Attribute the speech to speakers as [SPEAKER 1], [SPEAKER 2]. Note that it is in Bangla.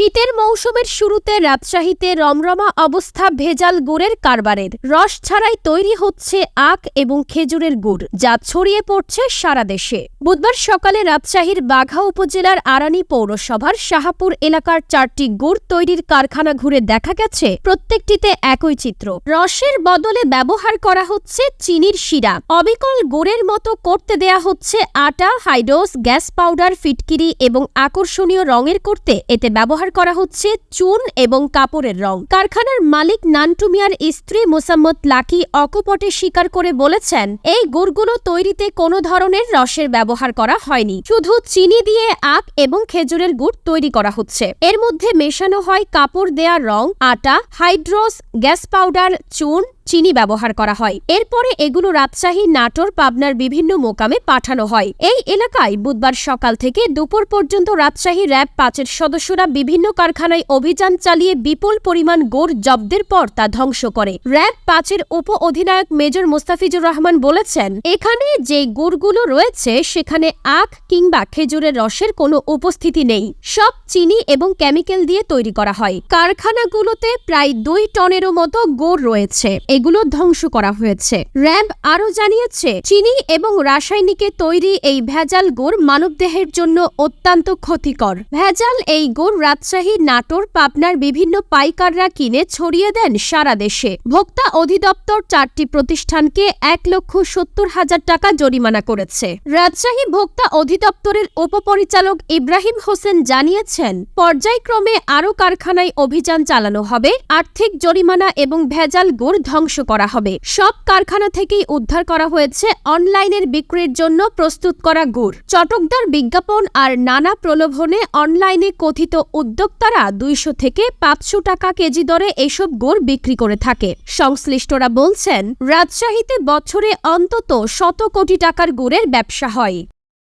[SPEAKER 1] শীতের মৌসুমের শুরুতে রাজশাহীতে রমরমা অবস্থা ভেজাল গুড়ের কারবারের। রস ছাড়াই তৈরি হচ্ছে আখ এবং খেজুরের গুড়, যা ছড়িয়ে পড়ছে সারা দেশে। বুধবার সকালে রাজশাহীর বাঘা উপজেলার আরানি পৌরসভার শাহাপুর এলাকার চারটি গুড় তৈরির কারখানা ঘুরে দেখা গেছে প্রত্যেকটিতে একই চিত্র। রসের বদলে ব্যবহার করা হচ্ছে চিনির শিরা। অবিকল গুড়ের মতো করতে দেয়া হচ্ছে আটা হাইড্রোস গ্যাস পাউডার, ফিটকিরি এবং আকর্ষণীয় রঙের করতে এতে ব্যবহার করা হচ্ছে চুন এবং কাপড়ের রং। কারখানার মালিক নান্টু মিয়ার স্ত্রী মোসাম্মদ লাকি অকপটে স্বীকার করে বলেছেন, এই গুড়গুলো তৈরিতে কোনো ধরনের রসের ব্যবহার করা হয়নি। শুধু চিনি দিয়ে আখ এবং খেজুরের গুড় তৈরি করা হচ্ছে। এর মধ্যে মেশানো হয় কাপড় দেয়া রং, আটা, হাইড্রোস, গ্যাস পাউডার, চুন, চিনি ব্যবহার করা হয়। এরপরে এগুলো রাজশাহী, নাটোর, পাবনার বিভিন্ন মোকামে পাঠানো হয়। এই এলাকায় বুধবার সকাল থেকে দুপুর পর্যন্ত রাজশাহী র্যাব পাঁচের সদস্যরা বিভিন্ন কারখানায় অভিযান চালিয়ে বিপুল পরিমাণ গোড় জব্দের পর তা ধ্বংস করে। র্যাব পাঁচের উপ অধিনায়ক মেজর মোস্তাফিজুর রহমান বলেছেন, এখানে যে গুড়গুলো রয়েছে, সেখানে আখ কিংবা খেজুরের রসের কোনো উপস্থিতি নেই। সব চিনি এবং কেমিক্যাল দিয়ে তৈরি করা হয়। কারখানাগুলোতে প্রায় দুই টনেরও মতো গুড় রয়েছে। এগুলো ধ্বংস করা হয়েছে। র্যাব আরও জানিয়েছে, চিনি এবং রাসায়নিকে তৈরি এই ভেজাল গুড় মানবদেহের জন্য অত্যন্ত ক্ষতিকর। ভেজাল এই গুড় রাজশাহী, নাটোর, পাবনার বিভিন্ন পাইকাররা কিনে ছড়িয়ে দেন সারা দেশে। ভোক্তা অধিদপ্তর চারটি প্রতিষ্ঠানকে এক লক্ষ সত্তর হাজার টাকা জরিমানা করেছে। রাজশাহী ভোক্তা অধিদপ্তরের উপপরিচালক ইব্রাহিম হোসেন জানিয়েছেন, পর্যায়ক্রমে আরও কারখানায় অভিযান চালানো হবে, আর্থিক জরিমানা এবং ভেজাল গুড় ধ্বংস করা হবে। সব কারখানা থেকেই উদ্ধার করা হয়েছে অনলাইনের বিক্রির জন্য প্রস্তুত করা গুড়। চটকদার বিজ্ঞাপন আর নানা প্রলোভনে অনলাইনে কথিত উদ্যোক্তারা দুইশো থেকে পাঁচশো টাকা কেজি দরে এসব গুড় বিক্রি করে থাকে। সংশ্লিষ্টরা বলছেন, রাজশাহীতে বছরে অন্তত শত কোটি টাকার গুড়ের ব্যবসা হয়।